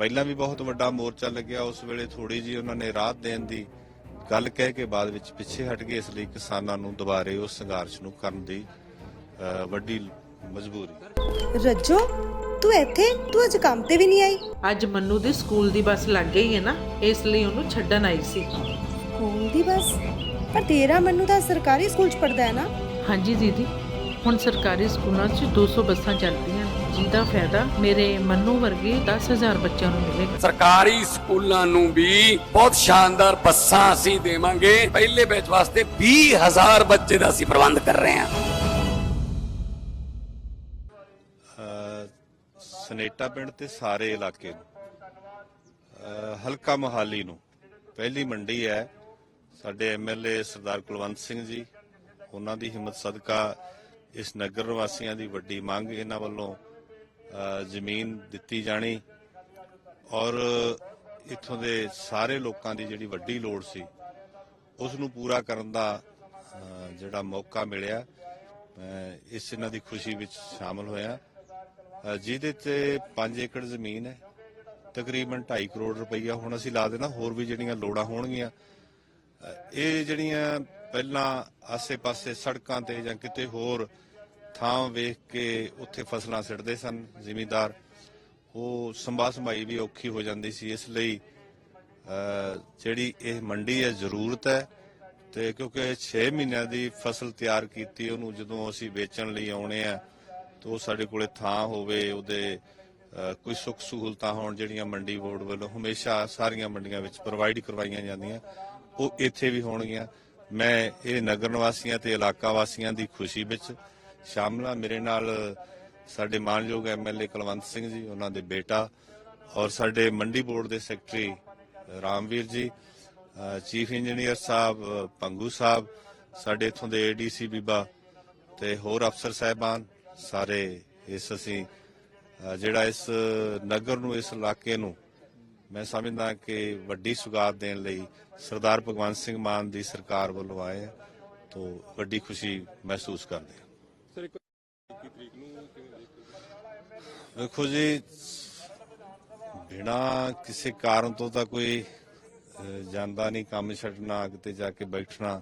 ਪਹਿਲਾਂ ਵੀ ਬਹੁਤ ਵੱਡਾ ਮੋਰਚਾ ਲੱਗਿਆ ਉਸ ਵੇਲੇ ਥੋੜੀ ਜੀ ਉਹਨਾਂ ਨੇ ਰਾਹਤ ਦੇਣ ਦੀ ਗੱਲ ਕਹਿ ਕੇ ਬਾਅਦ ਵਿੱਚ ਪਿੱਛੇ ਹਟ ਗਏ ਇਸ ਲਈ ਕਿਸਾਨਾਂ ਨੂੰ ਦੁਬਾਰੇ ਉਸ ਸੰਘਰਸ਼ ਨੂੰ ਕਰਨ ਦੀ ਵੱਡੀ ਮਜਬੂਰੀ। ਰੱਜੋ ਤੂੰ ਇੱਥੇ ਤੂੰ ਅੱਜ ਕੰਮ ਤੇ ਵੀ ਨਹੀਂ ਆਈ? ਅੱਜ ਮੰਨੂ ਦੀ ਸਕੂਲ ਦੀ ਬੱਸ ਲੱਗ ਗਈ ਹੈ ਨਾ ਇਸ ਲਈ ਉਹਨੂੰ ਛੱਡਣ ਆਈ ਸੀ। ਸਕੂਲ ਦੀ ਬਸ? ਪਰ ਤੇਰਾ ਮੈਨੂੰ ਤਾਂ ਸਰਕਾਰੀ ਸਕੂਲ ਚ ਪੜਦਾ ਹੈ ਨਾ। ਹਾਂਜੀ ਦੀਦੀ ਹੁਣ ਸਰਕਾਰੀ ਸਕੂਲਾਂ 'ਚ 200 ਬੱਸਾਂ ਚੱਲਦੀਆਂ ਜਿਹਦਾ ਫਾਇਦਾ ਮੇਰੇ ਮੰਨੂ ਵਰਗੇ 10000 ਬੱਚਿਆਂ ਨੂੰ ਮਿਲੇਗਾ ਸਰਕਾਰੀ ਸਕੂਲਾਂ ਨੂੰ ਵੀ ਬਹੁਤ ਸ਼ਾਨਦਾਰ ਬੱਸਾਂ ਅਸੀਂ ਦੇਵਾਂਗੇ। ਪਹਿਲੇ ਬੈਚ ਵਾਸਤੇ 20000 ਬੱਚੇ ਦਾ ਅਸੀਂ ਪ੍ਰਬੰਧ ਕਰ ਰਹੇ ਹਾਂ। ਸਨੇਟਾ ਪਿੰਡ ਤੇ ਸਾਰੇ ਇਲਾਕੇ ਨੂੰ ਹਲਕਾ ਮੋਹਾਲੀ ਨੂੰ। ਪਹਿਲੀ ਮੰਡੀ ਹੈ। ਸਾਡੇ ਐਮਐਲਏ ਸਰਦਾਰ ਕੁਲਵੰਤ ਸਿੰਘ ਜੀ ਉਹਨਾਂ ਦੀ ਹਿੰਮਤ ਸਦਕਾ ਇਸ ਨਗਰ ਨਿਵਾਸੀਆਂ ਦੀ ਵੱਡੀ ਮੰਗ ਇਹਨਾਂ ਵੱਲੋਂ ਜ਼ਮੀਨ ਦਿੱਤੀ ਜਾਣੀ ਔਰ ਇੱਥੋਂ ਦੇ ਸਾਰੇ ਲੋਕਾਂ ਦੀ ਜਿਹੜੀ ਵੱਡੀ ਲੋੜ ਸੀ, ਉਸ ਨੂੰ ਪੂਰਾ ਕਰਨ ਦਾ ਜਿਹੜਾ ਮੌਕਾ ਮਿਲਿਆ ਇਸ ਇਹਨਾਂ ਦੀ ਖੁਸ਼ੀ ਵਿੱਚ ਸ਼ਾਮਲ ਹੋਇਆ। ਜਿਹਦੇ ਤੇ 5 ਏਕੜ ਜ਼ਮੀਨ ਹੈ, ਤਕਰੀਬਨ 2.5 ਕਰੋੜ ਰੁਪਈਆ ਹੁਣ ਅਸੀਂ ਲਾ ਦੇਣਾ, ਹੋਰ ਵੀ ਜਿਹੜੀਆਂ ਲੋੜਾਂ ਹੋਣਗੀਆਂ। ਇਹ ਜਿਹੜੀਆਂ ਪਹਿਲਾਂ ਆਸੇ-ਪਾਸੇ ਸੜਕਾਂ ਤੇ ਜਾਂ ਕਿਤੇ ਹੋਰ ਥਾਂ ਵੇਖ ਕੇ ਉੱਥੇ ਫਸਲਾਂ ਸਿੱਟਦੇ ਸਨ ਜ਼ਿਮੀਂਦਾਰ। ਉਹ ਸੰਭਾ ਸੰਭਾਈ ਵੀ ਔਖੀ ਹੋ ਜਾਂਦੀ ਸੀ। ਇਸ ਲਈ ਅ, ਜਿਹੜੀ ਇਹ ਮੰਡੀ ਹੈ ਜ਼ਰੂਰਤ ਹੈ ਤੇ ਕਿਉਂਕਿ 6 ਮਹੀਨਿਆਂ ਦੀ ਫਸਲ ਤਿਆਰ ਕੀਤੀ ਉਹਨੂੰ ਜਦੋਂ ਅਸੀਂ ਵੇਚਣ ਲਈ ਆਉਣੇ ਆ ਤਾਂ ਉਹ ਸਾਡੇ ਕੋਲੇ ਥਾਂ ਹੋਵੇ ਉਹਦੇ ਅ, ਕੋਈ ਸੁੱਖ ਸਹੂਲਤਾਂ ਹੋਣ ਜਿਹੜੀਆਂ ਮੰਡੀ ਬੋਰਡ ਵੱਲੋਂ ਹਮੇਸ਼ਾ ਸਾਰੀਆਂ ਮੰਡੀਆਂ ਵਿੱਚ ਪ੍ਰੋਵਾਈਡ ਕਰਵਾਈਆਂ ਜਾਂਦੀਆਂ ਉਹ ਇੱਥੇ ਵੀ ਹੋਣਗੀਆਂ। ਮੈਂ ਇਹ ਨਗਰ ਨਿਵਾਸੀਆਂ ਤੇ ਇਲਾਕਾ ਵਾਸੀਆਂ ਦੀ ਖੁਸ਼ੀ ਵਿੱਚ ਸ਼ਾਮਲ ਹਾਂ ਮੇਰੇ ਨਾਲ ਸਾਡੇ ਮਾਨਯੋਗ ਐਮਐਲਏ ਕੁਲਵੰਤ ਸਿੰਘ ਜੀ, ਉਹਨਾਂ ਦੇ ਬੇਟਾ ਔਰ ਸਾਡੇ ਮੰਡੀ ਬੋਰਡ ਦੇ ਸੈਕਟਰੀ ਰਾਮਵੀਰ ਜੀ ਚੀਫ ਇੰਜੀਨੀਅਰ ਸਾਹਿਬ ਪੰਗੂ ਸਾਹਿਬ, ਸਾਡੇ ਇਥੋਂ ਦੇ ਏਡੀਸੀ ਬੀਬਾ ਤੇ ਹੋਰ ਅਫਸਰ ਸਾਹਿਬਾਨ, ਸਾਰੇ ਇਸ ਅਸੀਂ ਜਿਹੜਾ ਇਸ ਨਗਰ ਨੂੰ, ਇਸ ਇਲਾਕੇ ਨੂੰ ਮੈਂ ਸਮਝਦਾ ਕਿ ਵੱਡੀ ਸੁਗਾਤ ਦੇਣ ਲਈ ਸਰਦਾਰ ਭਗਵੰਤ ਸਿੰਘ ਮਾਨ ਦੀ ਸਰਕਾਰ ਵੱਲੋਂ ਆਏ ਹਾਂ ਤੋਂ ਵੱਡੀ ਖੁਸ਼ੀ ਮਹਿਸੂਸ ਕਰਦੇ ਹਾਂ। ਵੇਖੋ ਜੀ, ਬਿਨਾ ਕਿਸੇ ਕਾਰਨ ਤੋਂ ਤਾਂ ਕੋਈ ਜਾਂਦਾ ਨਹੀਂ, ਕੰਮ ਛੱਡਣਾ, ਕਿਤੇ ਜਾ ਕੇ ਬੈਠਣਾ।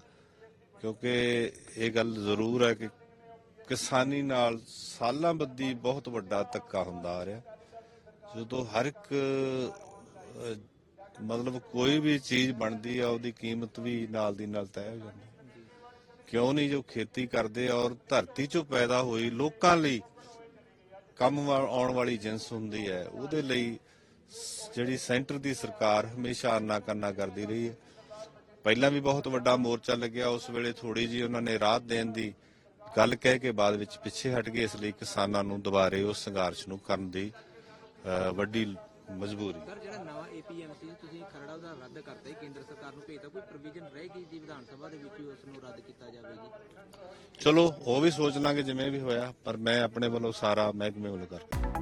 ਕਿਉਂਕਿ ਇਹ ਗੱਲ ਜ਼ਰੂਰ ਹੈ ਕਿ ਕਿਸਾਨੀ ਨਾਲ ਸਾਲਾਂ ਬੱਦੀ ਬਹੁਤ ਵੱਡਾ ਧੱਕਾ ਹੁੰਦਾ ਆ ਰਿਹਾ। ਜਦੋਂ ਹਰ ਇੱਕ ਮਤਲਬ ਕੋਈ ਵੀ ਚੀਜ਼ ਬਣਦੀ ਆ, ਉਹਦੀ ਕੀਮਤ ਵੀ ਨਾਲ ਦੀ ਨਾਲ ਤੈਅ ਹੋ ਜਾਂਦੀ। ਕਿਉਂ ਨਹੀਂ ਜੋ ਖੇਤੀ ਕਰਦੇ ਔਰ ਧਰਤੀ ਚੋਂ ਪੈਦਾ ਹੋਈ ਲੋਕਾਂ ਲਈ ਕੰਮ ਆਉਣ ਵਾਲੀ ਜਿੰਸ ਹੁੰਦੀ ਹੈ ਉਹਦੇ ਲਈ ਜਿਹੜੀ ਸੈਂਟਰ ਦੀ ਸਰਕਾਰ ਹਮੇਸ਼ਾ ਆਨਾ ਕਰਨਾ ਕਰਦੀ ਰਹੀ ਹੈ। ਪਹਿਲਾਂ ਵੀ ਬਹੁਤ ਵੱਡਾ ਮੋਰਚਾ ਲੱਗਿਆ ਉਸ ਵੇਲੇ ਥੋੜੀ ਜੀ ਉਹਨਾਂ ਨੇ ਰਾਹਤ ਦੇਣ ਦੀ ਗੱਲ ਕਹਿ ਕੇ ਬਾਅਦ ਵਿੱਚ ਪਿੱਛੇ ਹਟ ਗਏ ਇਸ ਲਈ ਕਿਸਾਨਾਂ ਨੂੰ ਦੁਬਾਰੇ ਉਸ ਸੰਘਰਸ਼ ਨੂੰ ਕਰਨ ਦੀ ਅ, ਵੱਡੀ ਮਜਬੂਰੀ। ਸਰ ਜਿਹੜਾ ਨਵਾਂ ਏਪੀਐਮਸੀ ਤੁਸੀਂ ਖਰੜਾ ਉਹਦਾ ਰੱਦ ਕਰਤਾ ਹੈ ਕੇਂਦਰ ਸਰਕਾਰ ਨੂੰ ਭੇਜਤਾ। ਕੋਈ ਪ੍ਰੋਵੀਜ਼ਨ ਰਹੇਗੀ ਜੀ ਵਿਧਾਨ ਸਭਾ ਦੇ ਵਿੱਚ ਉਸ ਨੂੰ ਰੱਦ ਕੀਤਾ ਜਾਵੇਗੀ? ਚਲੋ ਉਹ ਵੀ ਸੋਚ ਲਾਂਗੇ ਜਿਵੇਂ ਵੀ ਹੋਇਆ ਪਰ ਮੈਂ ਆਪਣੇ ਵੱਲੋਂ ਸਾਰਾ ਮਹਿਕਮੇ ਵੱਲੋਂ ਕਰਕੇ